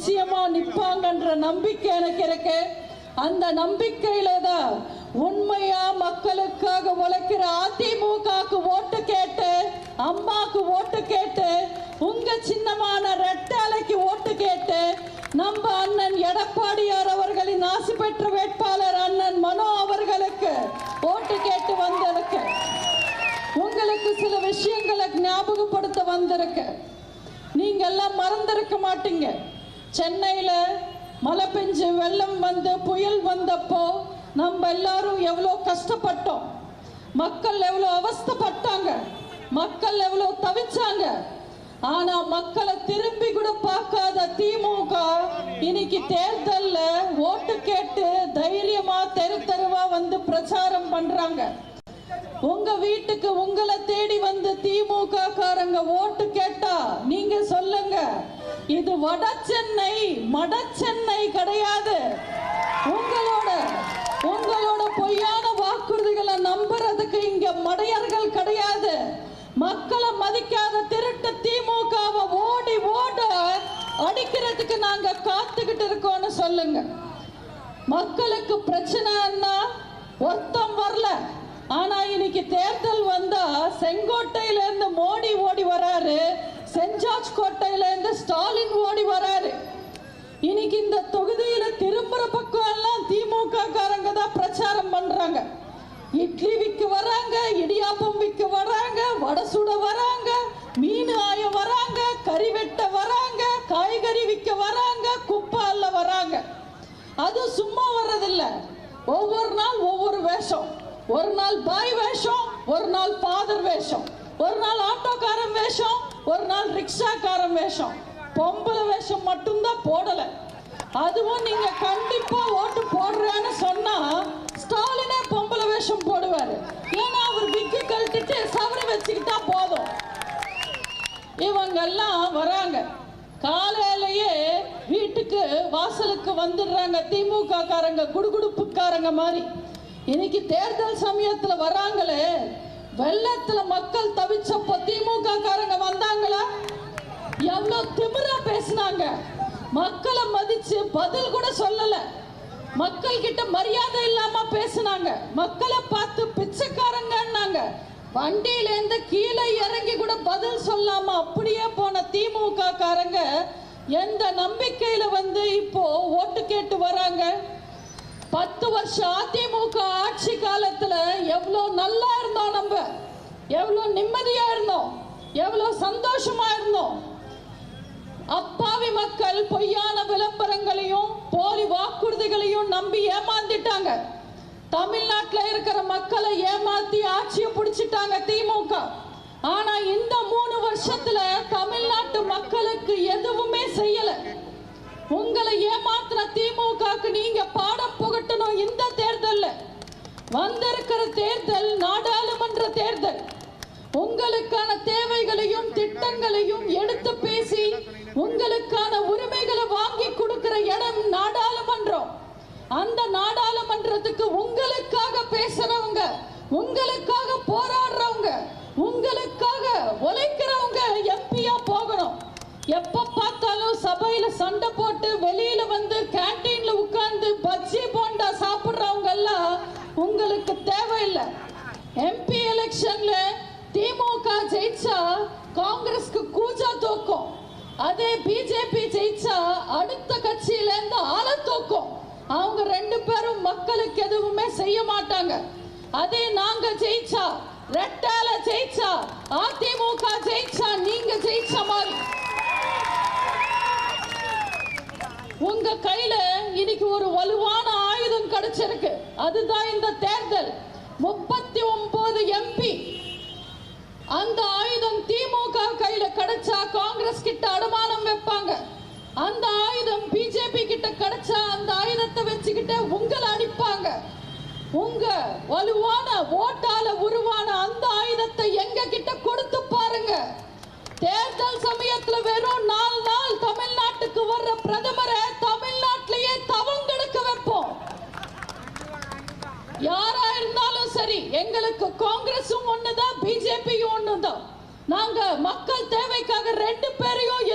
நிச்சயமா நிற்பாங்கன்ற நம்பிக்கை எனக்கு இருக்கு. அந்த நம்பிக்கையில தான் உண்மையா மக்களுக்காக உழைக்கிற அதிமுகக்கு ஓட்டு கேட்டு அம்மாக்கு ஓட்டு கேட்டு உங்க சின்னமான ரெட்டாலைக்கு ஓட்டு கேட்டு நம்ம அண்ணன் எடப்பாடியார் அவர்களின் ஆசி பெற்ற வேட்பாளர் அண்ணன் மனோ அவர்களுக்கு ஓட்டு கேட்டு வந்திருக்கு. உங்களுக்கு சில விஷயங்களை ஞாபகப்படுத்த வந்திருக்கு. நீங்க எல்லாம் மறந்திருக்க மாட்டீங்க. சென்னையில் மழை பெஞ்சு வெள்ளம் வந்து புயல் வந்தப்போ நம்ம எல்லாரும் எவ்வளோ கஷ்டப்பட்டோம். மக்கள் எவ்வளோ அவஸ்தைப்பட்டாங்க. மக்கள் எவ்வளோ தவிச்சாங்க. ஆனா மக்களை திரும்பி கூட பார்க்காத திமுக இன்னைக்கு தேர்தல்ல ஓட்டு கேட்டு தைரியமா தெரு தெருவா வந்து பிரச்சாரம் பண்றாங்க. உங்க வீட்டுக்கு உங்களை தேடி வந்து திமுக காரங்க ஓட்டு கேட்டா நீங்க சொல்லுங்க. இது வட சென்னை மட சென்னை கிடையாது. உங்களோட உங்களோட பொய்யான வாக்குறுதிகளை நம்புறதுக்கு இங்க மடையர்கள் கிடையாது. மக்களை மதிக்காத திருட்டு திமுகவை ஓடி ஓட அடிக்கிறதுக்கு நாங்க காத்துக்கிட்டு இருக்கோம்னு சொல்லுங்க. மக்களுக்கு பிரச்சனைன்னா ஒருத்தம் வரல. ஆனா இன்னைக்கு தேர்தல் வந்தா செங்கோட்டையில இருந்து மோடி ஓடி வராரு. சென்ட் ஜார்ஜ் கோட்டையில இருந்து ஸ்டாலின் ஓடி வராரு. இன்னைக்கு இந்த தொகுதியில திரும்புற பக்கம் எல்லாம் திமுக காரங்க தான் பிரச்சாரம் பண்றாங்க. இட்லி விற்க வராங்க இடியாப்பம் விற்க வராங்க வடை சுட வராங்க மீன் ஆய வராங்க கறி வெட்ட வராங்க காய்கறி விற்க வராங்க குப்பை வராங்க. அது சும்மா வர்றதில்ல. ஒவ்வொரு நாள் ஒவ்வொரு வேஷம். ஒரு நாள் பாய் வேஷம் ஒரு நாள் ஃபாதர் வேஷம். ஒரு நாள் ஆட்டோக்காரன் வேஷம் ஒரு நாள் ரிக்ஷாக்காரன் வேஷம். பொம்பளை வேஷம் மட்டும்தான் போடலை. அதுவும் நீங்க கண்டிப்பா ஓட்டு போடுறேன்னு சொன்னா ஸ்டாலினே பொம்பளை வேஷம் போடுவாரு. ஏன்னா அவர் விக்கு கழட்டிட்டு சவரி வச்சுக்கிட்டா போதும். இவங்கெல்லாம் வராங்க. காலையிலேயே வீட்டுக்கு வாசலுக்கு வந்துடுறாங்க. திமுக காரங்க குடுகுடுப்புக்காரங்க மாதிரி. இன்னைக்கு தேர்தல் சமயத்துல வராங்களே. வெள்ளத்துல மக்கள் தவிச்சப்போ திமுக காரங்க வந்தாங்களா? எவ்வளவு திமிரா பேசினாங்க. மக்களை மதிச்சு பதில் கூட சொல்லல. மக்கள் கிட்ட மரியாதை இல்லாம பேசினாங்க. மக்களை பார்த்து பிச்சைக்காரங்கன்னாங்க. வண்டியில இருந்து கீழே இறங்கி கூட பதில் சொல்லாம அப்படியே போன திமுக காரங்க எந்த நம்பிக்கையில வந்து இப்போ ஓட்டு கேட்டு வராங்க? பத்து வருஷம் அதிமுக ஆட்சி காலத்துல எவ்வளோ நல்லா இருந்தோம் நம்ம. எவ்வளோ நிம்மதியா இருந்தோம். எவ்வளோ சந்தோஷமா இருந்தோம். அப்பாவி மக்கள் பொய்யான விளம்பரங்களையும் போலி வாக்குறுதிகளையும் நம்பி ஏமாந்துட்டாங்க. தமிழ்நாட்டில் இருக்கிற மக்களை ஏமாத்தி ஆட்சியை பிடிச்சிட்டாங்க திமுக. ஆனா இந்த மூணு வருஷத்துல தமிழ்நாட்டு மக்களுக்கு எதுவுமே செய்யலை. உங்களை ஏமாத்துற திமுகவுக்கு நீங்க பாடம் புகட்டணும் இந்த தேர்தல்ல. வந்திருக்கிற தேர்தல் நாடாளுமன்ற தேர்தல். உங்களுக்கான தேவைகளையும் திட்டங்களையும் எடுத்து பேசி உங்களுக்கான உரிமைகளை வாங்கி கொடுக்கிற இடம் நாடாளுமன்றம். அந்த நாடாளுமன்றத்துக்கு உங்களுக்காக பேசுறவங்க உங்களுக்காக போராடுறவங்க உங்களுக்காக உழைக்கிறவங்க எம்பியா போகணும். எப்ப பார்த்தாலும் சபையில சண்டை போட்டு உங்களுக்கு தேவையில்லை. எம்பி எலெக்ஷன்ல திமுக ஜெயிச்சா காங்கிரஸ்க்கு கூச்சா தூக்கும். அதே பிஜேபி ஜெயிச்சா அடுத்த கட்சியில இருந்து ஆள தூக்கும். அவங்க ரெண்டு பேரும் மக்களுக்கு எதுவுமே செய்ய மாட்டாங்க. அதே நாங்க ஜெயிச்சா ரெட்டால ஜெயிச்சா அதிமுக ஜெயிச்சா நீங்க ஜெயிச்ச மாதிரி. உங்க கையில இன்னைக்கு ஒரு வலுவான ஆயுதம் கிடைச்சிருக்கு. அதுதான் இந்த தேர்தல். முப்பத்தி ஒன்பது எம்பி அந்த ஆயுதம் திமுக கையில கிடைச்சா காங்கிரஸ் கிட்ட அடமானம் வைப்பாங்க. அந்த ஆயுதம் பிஜேபி கிட்ட கிடைச்சா அந்த ஆயுதத்தை வச்சுக்கிட்டு உங்களை அடிப்பாங்க. உங்க வலுவான ஓட்டால உருவான அந்த ஆயுதத்தை எங்க கிட்ட கொடுத்து பாருங்க. தேர்தல் சமயத்துல வெறும் நாலு நாள் தமிழ்நாட்டுக்கு வர்ற பிரதமரை யாரா இருந்தாலும் சரி எங்களுக்கு காங்கிரஸும் ஒண்ணுதான் பிஜேபியும் ஒண்ணுதான். நாங்க மக்கள் தேவைக்காக ரெண்டு பேரையும்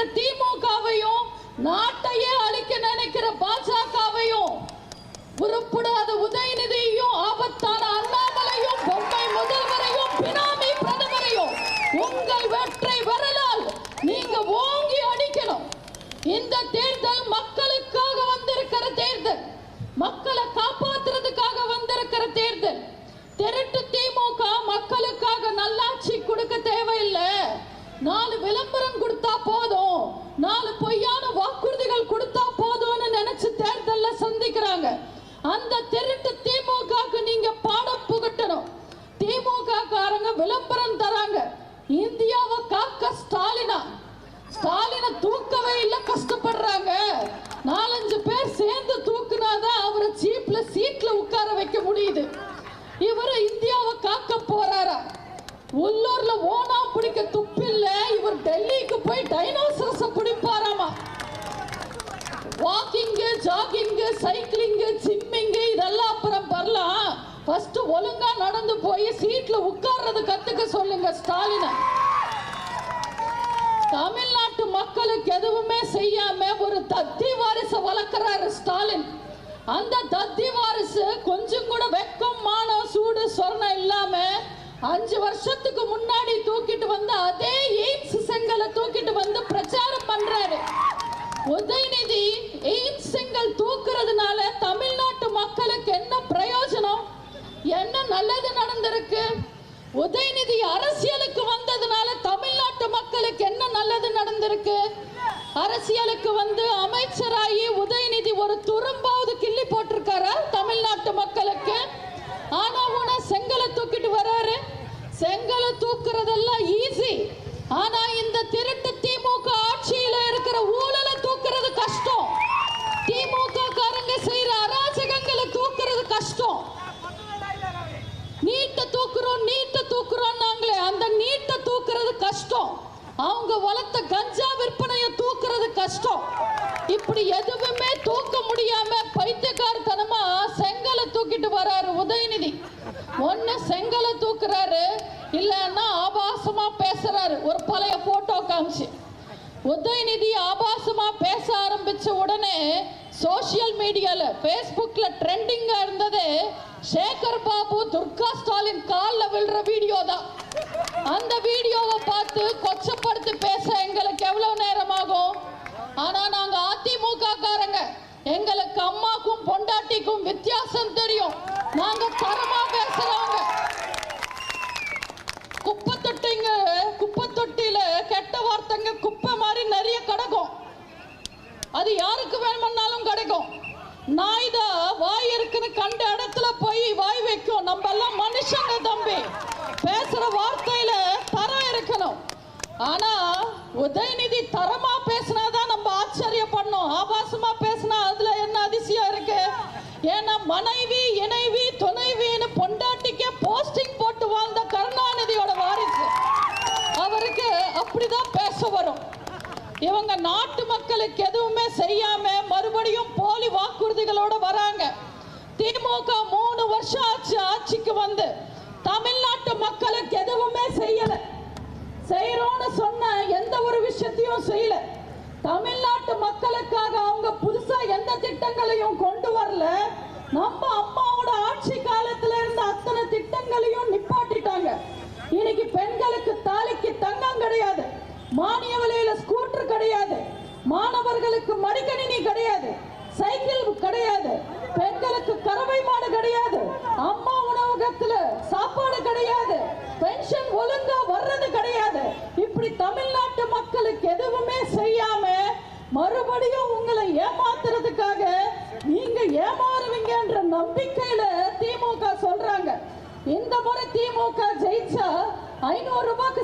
நினைக்கிற திமுகவையும் நாட்டையே அழிக்க நினைக்கிற பாஜகவையும் உருப்படாத உதயநிதியையும் ஆபத்தான அண்ணாமலையும் பொம்மை முதல்வரையும் பினாமி பிரதமரையும் உங்கள் வெற்றை வரலால் நீங்க ஓங்கி அடிக்கணும் இந்த தேர்தல் மக்களுக்காக வந்திருக்கிற தேர்தல் மக்களை காப்பாத்துறதுக்காக வந்திருக்கிற தேர்தல் திருட்டு திமுக மக்களுக்காக நல்லாட்சி கொடுக்க தேவையில்லை நாலு விளம்பரம் கொடுத்தா போதும். நாலு பொய்யான வாக்குறுதிகள் கொடுத்தா போதும்னு நினைச்சு தேர்தல்ல சந்திக்கிறாங்க. அந்த திருட்டு திமுக நீங்க பாடம் புகட்டணும். திமுக காரங்க விளம்பரம் தராங்க. இந்தியாவை காக்க ஸ்டாலினா. ஸ்டாலினை தூக்கவே இல்ல கஷ்டப்படுறாங்க. நாலஞ்சு பேர் சேர்ந்து தூக்குனாதான் அவரை சீப்ல சீட்ல உட்கார வைக்க முடியுது. இவரு இந்தியாவை காக்க போறாரா? உள்ளூர்ல ஓனா பிடிக்க துப்பில்ல இவர் ஜாகிங்கு சைக்கிளிங்கு ஜிம்மிங்கு இதெல்லாம் அப்புறம் வரலாம். ஃபர்ஸ்ட் ஒழுங்கா நடந்து போய் சீட்ல உட்கார்றது கத்துக்க சொல்லுங்க ஸ்டாலினை. தமிழ்நாட்டு மக்களுக்கு எதுவுமே செய்யாம ஒரு தத்தி வாரிசு வளர்க்கிறாரு ஸ்டாலின். அந்த தத்தி வாரிசு கொஞ்சம் கூட வெக்கம் மானம் சூடு சொர்ணம் இல்லாம அஞ்சு வருஷத்துக்கு முன்னாடி தூக்கிட்டு வந்து அதே எய்ம்ஸ் செங்கலை தூக்கிட்டு வந்து பிரச்சாரம் பண்றாரு உதயநிதி எய்ம்ஸ் செங்கல் தூக்குறதுனால தமிழ்நாட்டு மக்களுக்கு என்ன பிரயோஜனம் என்ன நல்லது நடந்திருக்கு உதயநிதி அரசியலுக்கு வந்ததுனால தமிழ்நாட்டு மக்களுக்கு என்ன நல்லது நடந்திருக்கு? அரசியலுக்கு வந்து அமைச்சராகி உதயநிதி ஒரு துரும்பாவது கிள்ளி போட்டிருக்காரா தமிழ்நாட்டு மக்களுக்கு ஆனா உன செங்கலை தூக்கிட்டு வராரு செங்கலை தூக்குறதெல்லாம் ஈஸி ஆனா இந்த திருட்டு திமுக ஆட்சியில இருக்கிற ஊழலை தூக்குறது கஷ்டம் திமுக காரங்க செய்யற அராஜகங்களை தூக்குறது கஷ்டம் நீட்டை தூக்குறோம் நீட்டை தூக்குறோம் நாங்களே அந்த நீட்டை தூக்குறது கஷ்டம். அவங்க வளர்த்த கஞ்சா விற்பனையை தூக்குறது கஷ்டம். இப்படி எதுவுமே தூக்க முடியாம பைத்தியக்காரத்தனமா செங்கலை தூக்கிட்டு வராரு உதயநிதி. ஒண்ணு செங்கலை தூக்குறாரு இல்லைன்னா ஆபாசமா பேசுறாரு. ஒரு பழைய போட்டோ காமிச்சு. உதயநிதி ஆபாசமா பேச ஆரம்பிச்ச உடனே சோஷியல் மீடியால பேஸ்புக்ல ட்ரெண்டிங்கா இருந்தது சேகர் பாபு துர்கா ஸ்டாலின் கால்ல விழுற வீடியோ தான். அந்த வீடியோவை பார்த்து கொச்சப்படுத்து பேச எங்களுக்கு எவ்வளவு நேரம் ஆகும் ஆனா நாங்க அதிமுக காரங்க எங்களுக்கு அம்மாக்கும் பொண்டாட்டிக்கும் வித்தியாசம் தெரியும். நாங்க தரமா பேசுறவங்க. குப்பை தொட்டிங்க குப்பை தொட்டியில கெட்ட வார்த்தைங்க குப்பை மாதிரி நிறைய கிடக்கும். அது யாருக்கு வேணும்னாலும் கிடைக்கும். நாய் தான் வாய் இருக்குன்னு கண்ட இடத்துல போய் வாய் வைக்கும். நம்ம எல்லாம் மனுஷங்க தம்பி. பேசுற வார்த்தையில தரம் இருக்கணும். ஆனா உதயநிதி தரமா பேசினாதான் நம்ம ஆச்சரியம் பண்ணோம். ஆபாசமா பேசினா அதுல என்ன அதிசயம் இருக்கு? ஏன்னா மனைவி இணைவி துணைவின்னு பொண்டாட்டிக்கே போஸ்டிங் போட்டு வாழ்ந்த கருணாநிதியோட வாரிசு. அவருக்கு அப்படிதான் பேச வரும். இவங்க நாட்டு மக்களுக்கு எதுவுமே செய்யாம மறுபடியும் போலி வாக்குறுதிகளோட வராங்க. திமுக மூணு வருஷம் ஆச்சு ஆட்சிக்கு வந்து. தமிழ்நாட்டு மக்களுக்கு எதுவுமே செய்யல. செய்யறோம்னு சொன்ன எந்த ஒரு விஷயத்தையும் செய்யல. தமிழ்நாட்டு மக்களுக்காக அவங்க புதுசா எந்த திட்டங்களையும் கொண்டு வரல. நம்ம அம்மாவோட ஆட்சி காலத்துல இருந்த அத்தனை திட்டங்களையும் நிப்பாட்டிட்டாங்க. இன்னைக்கு பெண்களுக்கு தாலிக்கு தங்கம் கிடையாது. மானிய விலையில ஸ்கூட்டர் கிடையாது. மாணவர்களுக்கு மடிக்கணினி கிடையாது. சைக்கிள் கிடையாது. பெண்களுக்கு கறவை மாடு கிடையாது. அம்மா உணவகத்துல சாப்பாடு ஏமாத்துறதுக்காக நீங்க ஏமாறுவீங்கன்ற நம்பிக்கையில திமுக சொல்றாங்க. இந்த முறை திமுக ஜெயிச்சா ஐநூறு ரூபாய்க்கு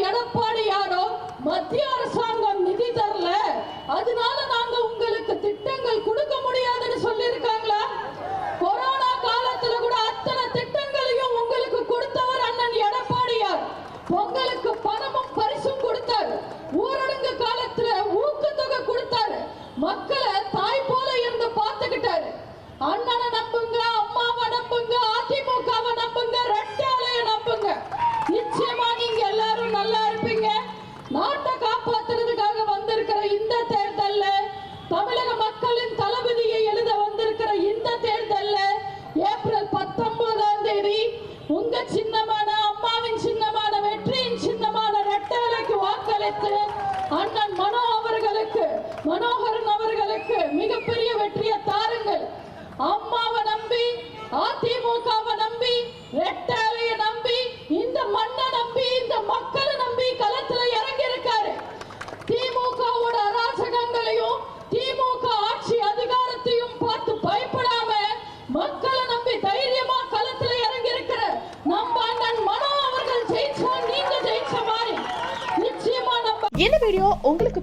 ಎಡಪ್ಪಾಡಿ ಯಾರೋ ಮಧ್ಯ